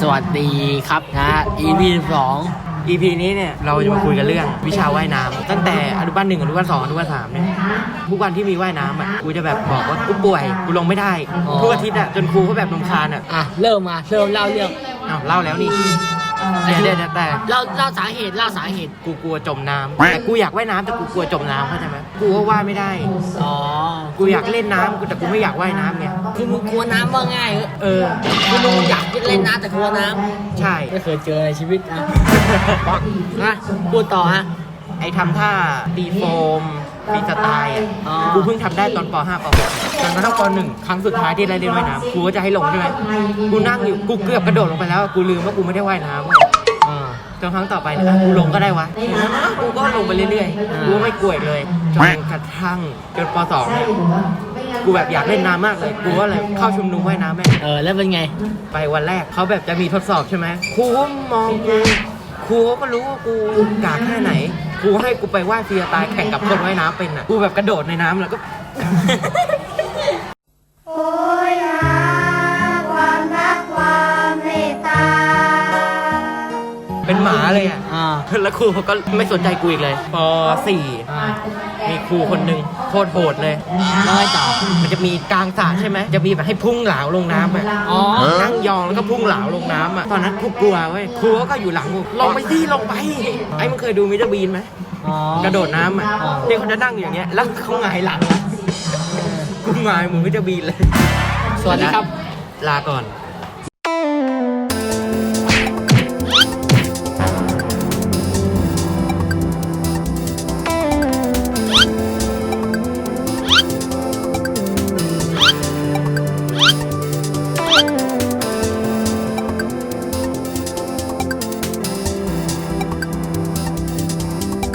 สวัสดีครับนะ EP สอง EP นี้เนี่ยเราจะมาคุยกันเรื่องวิชาว่ายน้ำตั้งแต่อนุบาลหนึ่งอนุบาลสองอนุบาลสามเนี่ยทุกวันที่มีว่ายน้ำอะกูจะแบบบอกว่ากูป่วยกูลงไม่ได้ทุกอาทิตย์อะจนครูเขาแบบรำคาญอะอะเริ่มมาเริ่มเล่าเรื่องอ้าวเล่าแล้วนี่เดี๋ยวเดี๋ยวเดี๋ยวแต่เล่าเล่าสาเหตุเล่าสาเหตุ กูกลัวจมน้ำแต่กูอยากว่ายน้ำแต่กูกลัวจมน้ำเข้าใจไหม กูก็ว่ายไม่ได้ อ๋อ กูอยากเล่นน้ำกูแต่กูไม่อยากว่ายน้ำไงคือมึงกลัวน้ำว่าง่ายเหรอเออ คือมึงอยากเล่นน้ำแต่กลัวน้ใช่ำไม่เคยเจอในชีวิตนะนะพูดต่อฮะ ไอ้ทำท่าตีโฟมปีสไตล์อะอ๋อ กูเพิ่งทำได้ตอนป .5 ป .6 จนกระทั่งป .1 ครั้งสุดท้ายที่ได้เล่นว่ายน้ำครูก็จะให้ลงใช่ไหมกูนั่งอยู่กูเกือบกระโดดลงไปแล้ว กูลืมว่ากูไม่ได้ว่ายน้ำอ่า จนครั้งต่อไปเนี่ยอะกูลงก็ได้วะกูก็ลงไปเรื่อยอ่าๆกูไม่กลัวอีกเลยจนกระทั่งจนป .2 เนี่ยกูแบบอยากเล่นน้ำมากเลยกูก็เลยเข้าชุมนุมว่ายน้ำแม่งเออแล้วเป็นไง ไปวันแรกเขาแบบจะมีทดสอบใช่ไหมครูก็มองกูครูก็รู้ว่ากูกากแค่ไหนครูให้กูไปว่ายฟรีสไตล์แข่งกับคนว่ายน้ำเป็นอะกูแบบกระโดดในน้ำแล้วก็ เป็นหมาเลยอะ อ่า แล้วครูเขาก็ไม่สนใจกูอีกเลยป อ่า .4 มีครูคนหนึ่งโคตรโหดเลย แล้วไงต่อ มันจะมีกลางสระใช่ไหม จะมีแบบให้พุ่งเหลาลงน้ำอะอ๋อ นั่งยองแล้วก็พุ่งเหลาลงน้ำอะ ตอนนั้นกูกลัวเว้ย ครูก็อยู่หลังกูลงไปที่ลงไป ไอ้มึงเคยดูมิสเตอร์บีนไหม อ๋อ กระโดดน้ำอะอ๋อที่เขาจะนั่งอยู่อย่างเงี้ย แล้วเขาหงายหลังอะกูหงายเหมือนมิสเตอร์บีนเลย สวัสดีครับ ลาก่อน